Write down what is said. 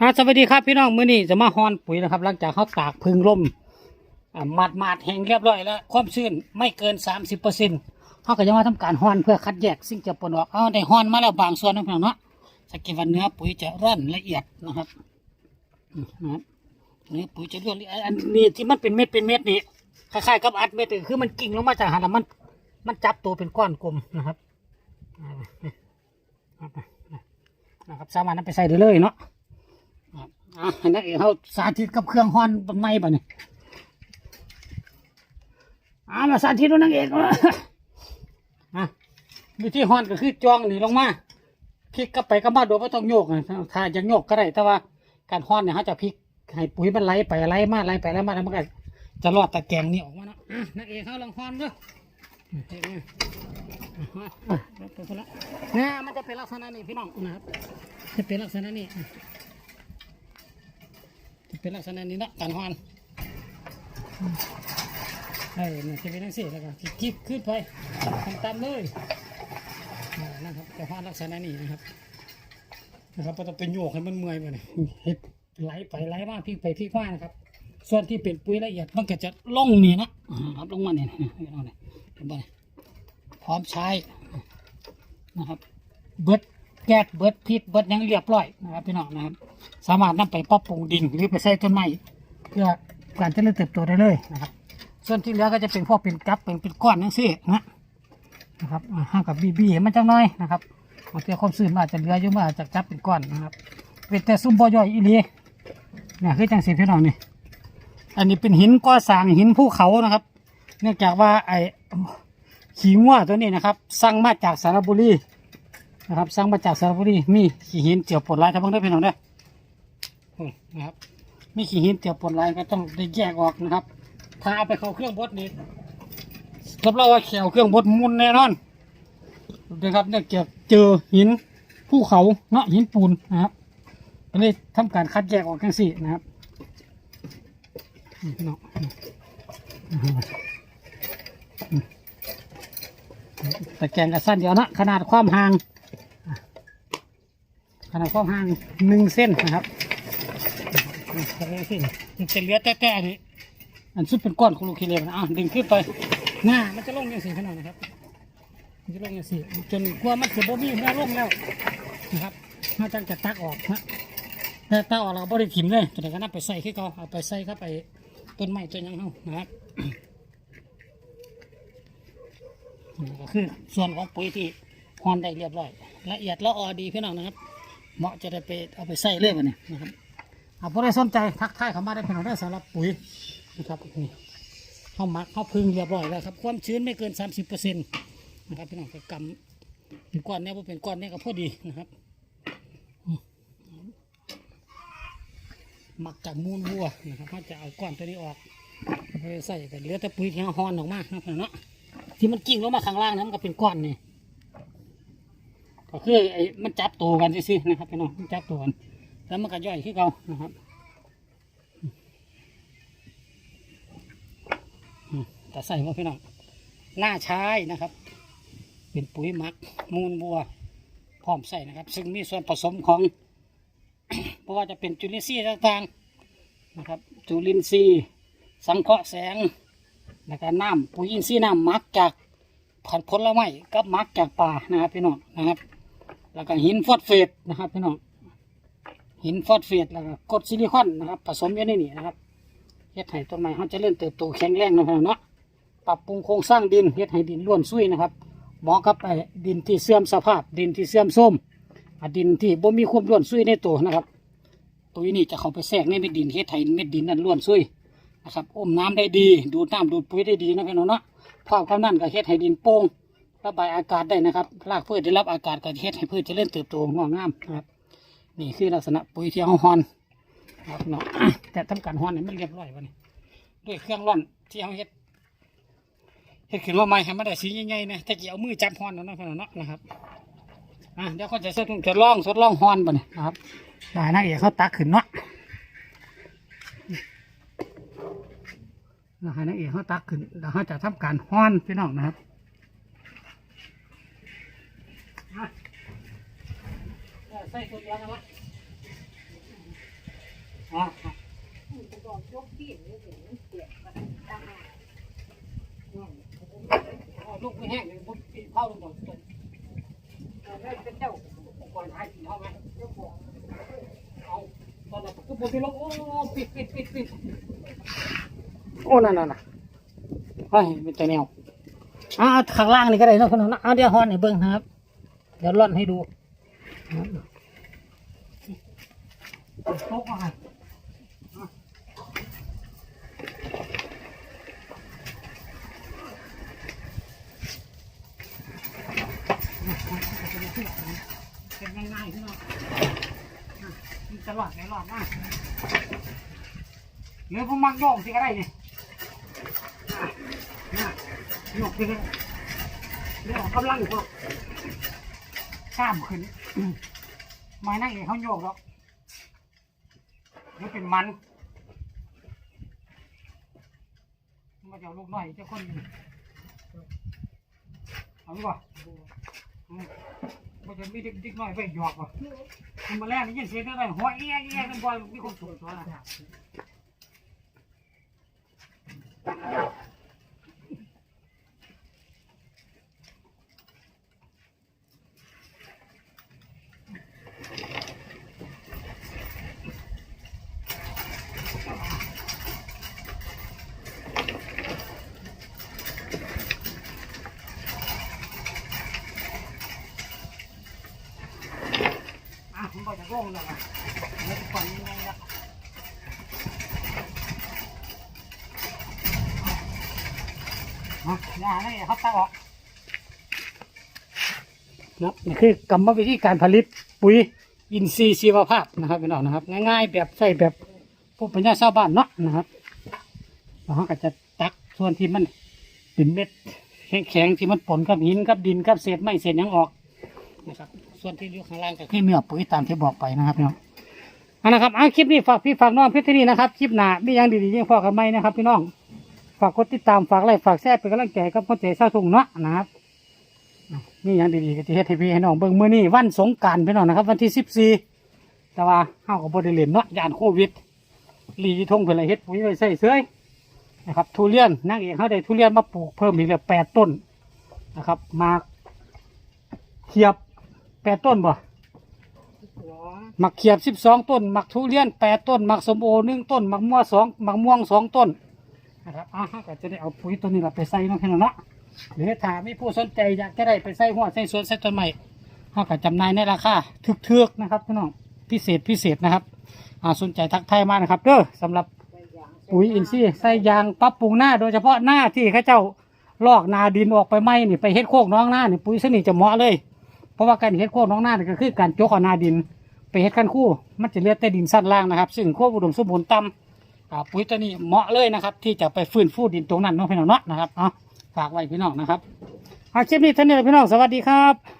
อ่าสวัสดีครับพี่น้องมื้อนี้จะมาฮอนปุ๋ยนะครับ หลังจากเขาตากพึ่งลมอ่ามาดมาดแห้งเรียบร้อยแล้ว ความชื้นไม่เกินสามสิบเปอร์เซ็นต์เขาก็จะมาทำการฮอนเพื่อคัดแยกสิ่งจือปนออกเอาได้ฮอนมาแล้วบางส่วนนะพี่น้องเนาะสังเกตว่าเนื้อปุ๋ยจะร่อนละเอียดนะครับนะครับเนื้อปุ๋ยจะร่อนละเอียดอันนี้ที่มันเป็นเม็ดเป็นเม็ดนี่คล้ายๆกับอัดเม็ดคือมันกิ่งลงมาจากหันล้วมัน มันจับตัวเป็นก้อนกลมนะครับนะครับสามารถนำไปใส่ได้เลยเนาะ อะอันนั่นเองเขาสาธิตกับเครื่องฮ้อนบนไม้ป่ะเนี่ยอ่ามาสาธิตดูนั่งเองอะวิธีฮ้อนก็คือจองหนีลงมาพลิกกลับไปกลับมาโดยไม่ต้องโยกนะถ้าจะโยกก็ได้แต่ว่าการฮ้อนเนี่ยเขาจะพลิกให้ปุ๋ยมันไหลไปไหลมาไหลไปไหลมาแล้วมันก็จะรอดตะแกรงนี่ออกมาเนาะอะนักเอกเขาลองฮ้อนด้วยเนี่ยมันจะเป็นลักษณะนี้พี่น้องนะครับจะเป็นลักษณะนี้ เป็นลักษณะนี้นะการฮอนเออมันจะเป็นลักษณะแล้วก็จิบขึ้นไปทำตามเลยนะครับแต่ฮอนลักษณะนี้นะครับนะครับก็ต้องเป็นโยกให้มันเมื่อยไปเลยเฮ็ดไหลไปไหลมาพลิกไปพลิกมานะครับ ส่วนที่เป็นปุ๋ยละเอียดมันก็จะล่องนี่นะอ่าครับลงมาเนี่ยเห็นบ่เนี่ยพร้อมใช้นะครับ เบิด แก๊สเบิดพริกเบิดยังเรียบร้อยนะครับพี่น้องนะครับ สามารถนำไปปรับปรุงดินหรือไปใส่ต้นไม้เพื่อการเจริญเติบโตได้เลยนะครับ ส่วนที่เหลือก็จะเป็นพวกเป็นกับเป็นเป็นก้อนนั่นสินะนะครับห้ากับบีบีมันจังน้อยนะครับบางทีความชื้นมันอาจจะเหลืออยู่มาจากจับเป็นก้อนนะครับเป็นแต่ซุ้มบ่อย่อยอีหลีเนี่ยคือจังสีพี่น้องนี่อันนี้เป็นหินก่อสางหินภูเขานะครับ เนื่องจากว่าไอ้ขี้งัวตัวนี้นะครับ สั่งมาจากสารบุรี นะครับสร้างมาจากสระบุรีมีขี้หินเจียวปนลายทั้งหมดได้พี่น้องได้อนะครับมีขี้หินเจียวปนลายก็ต้องได้แยกออกนะครับ ถ้าเอาไปเข้าเครื่องบดนี่รับรองว่าแขวเครื่องบดมุนแน่นอนนะครับเนี่ยเกี่ยวเจอหินภูเขาเนาะหินปูนนะครับก็เลยทำการคัดแยกออกกันสี่นะครับนี่พี่น้องอืมอืมแต่แกงกระสั้นเดียวนะขนาดความห่าง นาดความห่างหนึ่งเส้นนะครับขนาดเส้นมันจะเหลือแต่ๆนี่อันซุปเป็นก้อนของลูกคิเลนอะดึงขึ้นไปหน้ามันจะลงอย่างสี่ขนาดนะครับมันจะลงอย่างสี่จนกลัวมันจะบ่มีหน้าลงแล้วนะครับมาจังจะตักออกนะแต่ตักออกเราก็บ่ได้ถิ่มเลยตัวไหนก็นับไปใส่ขึ้นเขาเอาไปใส่เข้าไปต้นไม้ต้นหยังเขานะครับนี่ก็คือส่วนของปุ๋ยที่ฮอนได้เรียบร้อย ละเอียดละออดีพี่น้องนะครับ เหมาะจะได้ไปเอาไปใส่เรื่อยวันนี้นะครับเอาผู้ใดสนใจทักทายเข้ามาได้พี่น้องได้สำหรับปุ๋ยนะครับนี่เข้ามักเข้าพึ่งเรียบร้อยแล้วครับความชื้นไม่เกิน 30เปอร์เซ็นต์นะครับพี่น้องกำเป็นก้อนเนี้ยพอเป็นก้อนเนี้ยก็พอดีนะครับหมักจากมูลวัวนะครับเขาจะเอาก้อนตัวนี้ออกไปใส่กันเหลือแต่ปุ๋ยที่เขาหอนออกมานะครับพี่น้องเนาะที่มันกิ่งลงมาข้างล่างนั้นมันก็เป็นก้อนนี่ ก็คือไอ้มันจับตัวกันซื่ๆนะครับพี่น้องมันจับตัวกันแล้วมันก็ย่อยขึ้นเขานะครับแต่ใส่ว่าพี่น้องหน้าใช้นะครับ เป็นปุ๋ยหมักมูลวัวพร้อมใส่นะครับ ซึ่งมีส่วนผสมของเพราะว่าจะเป็นจุลินทรีย์ต่างๆนะครับ จุลินทรีย์สังเคราะห์แสงแล้วก็น้ำปุ๋ยอินทรีย์น้ำหมักจากผันผลไม้กับหมักจากป่านะครับพี่น้องนะครับ แล้วก็หินฟอสเฟตนะครับพี่น้องหินฟอสเฟตแล้วก็กรดซิลิคอนนะครับ ผสมอยู่ในนี้นะครับเฮ็ดให้ต้นไม้เขาจะเริ่มเติบโตแข็งแรงนะครับเนาะปรับปรุงโครงสร้างดินเฮ็ดให้ดินร่วนซุยนะครับเหมาะกับไอ้ดินที่เสื่อมสภาพ ดินที่เสื่อมโทรมดินที่บ่มีความร่วนซุยในตัวนะครับ ตัวนี้จะเข้าไปแทรกในเม็ดดินเฮ็ดให้เม็ดดินนั้นร่วนซุยนะครับอมน้ำได้ดี ดูดน้ำดูดปุ๋ยได้ดีนะพี่น้องเนาะพร้อมกับนั้นก็เฮ็ดให้ดินโป่ง ระบายอากาศได้นะครับรากพืชได้รับอากาศก็เฮ็ดให้พืชเจริญเติบโตงอกงามนะครับ นี่คือลักษณะปุ๋ยที่เอาฮอนครับเนาะแต่ทำการฮอนนี่มันเรียบร้อยวันนี้ด้วยเครื่องร่อนที่เอาเฮ็ดเฮ็ดขึ้นมาใหม่ให้มันได้สีใหญ่ๆนะแต่เกี่ยวมือจับฮอนเนาะพี่น้องเนาะนะครับอะเดี๋ยวเขาจะทดจะลองทดลองฮอนบ่เนี่ยนะครับได้นะเอกเขาตักขึ้นเนาะนะฮะนักเอกเขาตักขึ้นแล้วเขาจะทำการฮอนพี่น้องนะครับ ใส่ตัวเดียวนะวะอะบอกยกที่นี่ถึงเสียก็ได้ตั้งมาเอาลูกไม่แห้งเลยผมปีเข้าลงก่อนแล้วเป็นเจ้าก่อนให้กินเข้าไหมเจ้าของเอาตอนนั้นก็ผมไปลงโอ้ปิดปิดปิดปิดโอ้นั่นนั่นน่ะเฮ้ยเป็นแต่แนวอ่าข้างล่างนี่ก็ได้นะพี่น้องเนาะเอาเดี๋ยวฮอนให้เบิ่งครับ ดี๋ยวร่อนให้ดูโต๊ะมาเป็นง่ายๆพี่น้องอะมันจะหลอดไหนหลอดมากหรือผมมักโยกสิก็ได้เนี่ยอะน่ะโยกสิก็ได้เดี๋ยวออกกำลังอยู่พวก กล้ามขึ้น ไม้นั่งเองเขาโยกหรอกนี่เป็นมันมาเดี๋ยวลูกหน่อยเจ้าคนหนึ่งเอาดีกว่าอืมมันจะมีเด็กๆหน่อยไปหยอกว่ะมันมาแรกนี่ยินเสียงอะไรหัวเอี้ยเอี้ยกันบ่อยมีคนสูงตัวนะ อะผมบอง่เลยอะม่ต้องฟันยังไงละอะอย่าให้เขาตักออกครับนี่คือกรรมวิธีการผลิตปุ๋ยอินทรีย์ชีวภาพนะครับพี่น้องนะครับ ง่ายๆแบบใส่แบบพวกปัญญาชาวบ้านเนาะนะครับแล้วเขาก็จะตักส่วนที่มันเป็นเม็ดแข็งๆที่มันปนกับหินกับดินกับเศษไม้เศษยังออกนะครับ ส่วนที่อยู่ข้างล่างก็คือเนื้อปุ๋ยตามที่บอกไปนะครับพี่น้องเอาละครับเอาคลิปนี้ฝากพี่ฝากน้องพี่ที่นี่นะครับคลิปหน้ามีอย่างดีๆยังพอกันไหมนะครับ พี่น้องฝากกดติดตามฝากไลค์ฝากแชร์เป็นกำลังใจกับพ่อเจ๋เศร้าทุ่งเนาะนะครับมีอย่างดีๆก็จะเฮ็ดให้พี่ให้น้องเบิ่งมื้อนี้วันสงกรารพี่น้องนะครับ วันที่สิบสี่แต่ว่าเฮาก็บ่ได้เล่นเนาะยานโควิดลีทงเพิ่นเลยเฮ็ดปุ๋ยไว้ใส่เสื้อยนะครับทุเรียนนางเอกเฮาได้ทุเรียนมาปลูกเพิ่มอีกแล้วแปดต้นนะครับ มาเทียบ แปดต้นบ่หัวหมักเขียบสิบสองต้นหมักทุเรียนแปดต้นหมักสมโอหนึ่งต้นหมักม่วงสองหมักม่วงสองต้นนะครับอะฮะก็จะได้เอาปุ๋ยตัวนี้เราไปใส่เน้องพี่น้องเนาะหรือถ้ามีผู้สนใจอยากจะได้ไปใส่หัวใส่สวนใส่ต้นใหม่เขาก็จำหน่ายในราคาทึกๆนะครับพี่น้องพิเศษพิเศษนะครับอ่าสนใจทักทายมานะครับเด้อสำหรับไปอย่างปุ๋ยอินทรีย์ใส่ยางปรับปรุงหน้า โดยเฉพาะหน้าที่เข้าเจ้าลอกนาดินออกไปไหมนี่ไปเฮ็ดโคกน้องหน้านี่ปุ๋ยชนิดจะเหมาะเลย เพราะว่าการเฮ็ดโคกน้องหน้านี่ก็คือการโจกเอานาดิน ไปเฮ็ดขั้นคู่ มันจะเหลือแต่ดินสั้นล่างนะครับ ซึ่งโควบอุดมสมบูรณ์ต่ำอ่าปุ๋ยตัวนี้เหมาะเลยนะครับ ที่จะไปฟื้นฟูดินตรงนั้นเน้องพี่น้องเนาะนะครับเอาฝากไว้พี่น้องนะครับเอาคลิปนี้เท่านี้เลยพี่น้องสวัสดีครับ